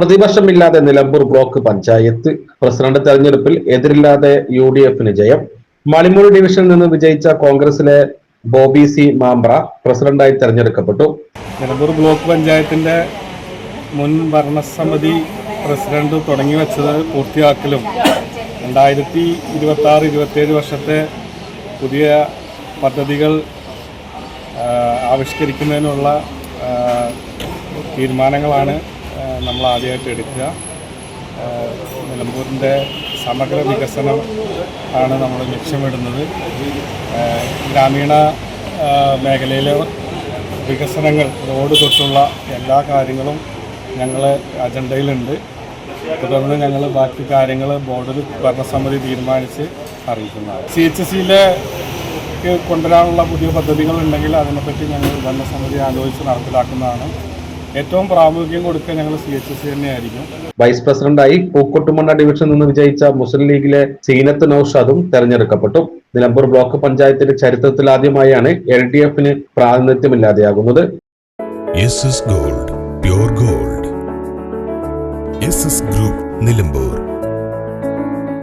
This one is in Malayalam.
പ്രതിപക്ഷമില്ലാതെ നിലമ്പൂർ ബ്ലോക്ക് പഞ്ചായത്ത് പ്രസിഡന്റ് തെരഞ്ഞെടുപ്പിൽ എതിരില്ലാതെ യു ഡി എഫിന് ജയം. മണിമൂർ ഡിവിഷനിൽ നിന്ന് വിജയിച്ച കോൺഗ്രസിലെ ബോബി സി മാമ്പ്ര പ്രസിഡന്റായി തെരഞ്ഞെടുക്കപ്പെട്ടു. നിലമ്പൂർ ബ്ലോക്ക് പഞ്ചായത്തിന്റെ മുൻ ഭരണസമിതി പ്രസിഡന്റ് തുടങ്ങി വെച്ചത് പൂർത്തിയാക്കലും രണ്ടായിരത്തി ഇരുപത്തി ആറ് ഇരുപത്തേഴ് വർഷത്തെ പുതിയ പദ്ധതികൾ ആവിഷ്കരിക്കുന്നതിനുള്ള തീരുമാനങ്ങളാണ് നമ്മൾ ആദ്യമായിട്ട് എടുക്കുക നിലമ്പൂരിന്റെ സമഗ്ര വികസനം ആണ് നമ്മൾ ലക്ഷ്യമിടുന്നത്. ഗ്രാമീണ മേഖലയിലെ വികസനങ്ങൾ റോഡ് തൊട്ടുള്ള എല്ലാ കാര്യങ്ങളും ഞങ്ങൾ അജണ്ടയിലുണ്ട്. തുടർന്ന് ഞങ്ങൾ ബാക്കി കാര്യങ്ങൾ ബോർഡിൽ ഭരണസമിതി തീരുമാനിച്ച് അറിയിക്കുന്നതാണ്. സി എച്ച് സിയിലെ കൊണ്ടുവരാനുള്ള പുതിയ പദ്ധതികൾ ഉണ്ടെങ്കിൽ അതിനെപ്പറ്റി ഞങ്ങൾ ഭരണസമിതി ആലോചിച്ച് നടപ്പിലാക്കുന്നതാണ്. ഏറ്റവും പ്രാമുഖ്യം കൊടുക്കുക ഞങ്ങൾ സി എച്ച് സി തന്നെയായിരിക്കും. വൈസ് പ്രസിഡന്റായി പൂക്കോട്ടുമണ്ണ ഡിവിഷനിൽ നിന്ന് വിജയിച്ച മുസ്ലിം ലീഗിലെ സീനത്ത് നൌഷാദും തെരഞ്ഞെടുക്കപ്പെട്ടു. നിലമ്പൂർ ബ്ലോക്ക് പഞ്ചായത്തിന്റെ ചരിത്രത്തിൽ ആദ്യമായാണ് എൽ ഡി എഫിന് പ്രാതിനിധ്യമില്ലാതെയാകുന്നത്. S S gold pure gold S S group Nilambur